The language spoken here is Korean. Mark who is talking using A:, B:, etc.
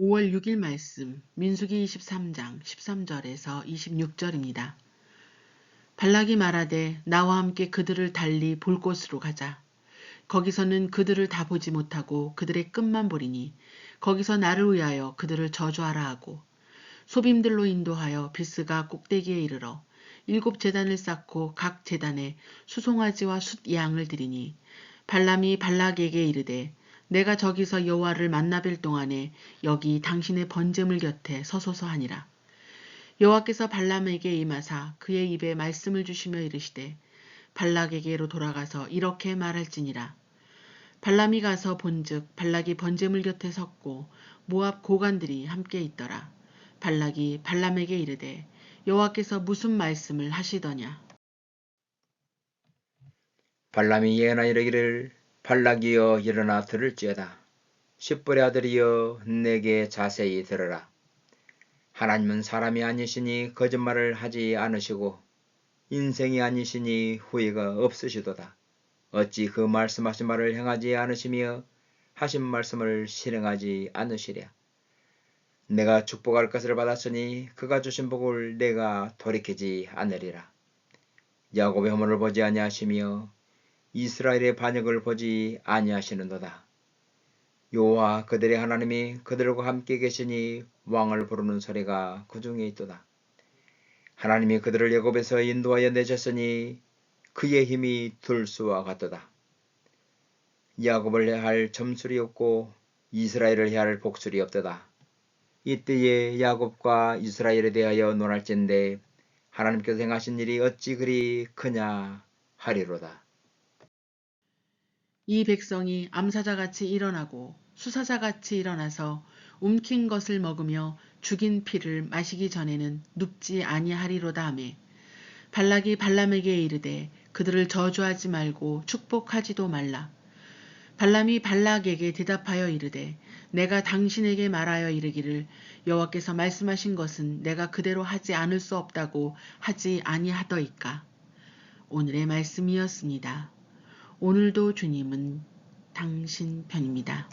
A: 5월 6일 말씀 민수기 23장 13절에서 26절입니다. 발락이 말하되 나와 함께 그들을 달리 볼 곳으로 가자. 거기서는 그들을 다 보지 못하고 그들의 끝만 보리니 거기서 나를 위하여 그들을 저주하라 하고 소빔들로 인도하여 비스가 꼭대기에 이르러 일곱 재단을 쌓고 각 재단에 수송아지와 숫양을 드리니 발람이 발락에게 이르되 내가 저기서 여호와를 만나뵐 동안에 여기 당신의 번제물 곁에 서소서 하니라. 여호와께서 발람에게 임하사 그의 입에 말씀을 주시며 이르시되 발락에게로 돌아가서 이렇게 말할지니라. 발람이 가서 본즉 발락이 번제물 곁에 섰고 모압 고관들이 함께 있더라. 발락이 발람에게 이르되 여호와께서 무슨 말씀을 하시더냐.
B: 발람이 예나 이르기를 발락이여 일어나 들을지어다. 십불의 아들이여 내게 자세히 들으라. 하나님은 사람이 아니시니 거짓말을 하지 않으시고 인생이 아니시니 후회가 없으시도다. 어찌 그 말씀하신 말을 행하지 않으시며 하신 말씀을 실행하지 않으시랴. 내가 축복할 것을 받았으니 그가 주신 복을 내가 돌이키지 않으리라. 야곱의 허물을 보지 아니하시며 이스라엘의 반역을 보지 아니하시는도다. 여호와 그들의 하나님이 그들과 함께 계시니 왕을 부르는 소리가 그 중에 있도다. 하나님이 그들을 야곱에서 인도하여 내셨으니 그의 힘이 들수와 같도다. 야곱을 해할 점술이 없고 이스라엘을 해할 복술이 없도다. 이때에 야곱과 이스라엘에 대하여 논할진대 하나님께서 행하신 일이 어찌 그리 크냐 하리로다.
A: 이 백성이 암사자같이 일어나고 수사자같이 일어나서 움킨 것을 먹으며 죽인 피를 마시기 전에는 눕지 아니하리로다 하매 발락이 발람에게 이르되 그들을 저주하지 말고 축복하지도 말라. 발람이 발락에게 대답하여 이르되 내가 당신에게 말하여 이르기를 여호와께서 말씀하신 것은 내가 그대로 하지 않을 수 없다고 하지 아니하더이까. 오늘의 말씀이었습니다. 오늘도 주님은 당신 편입니다.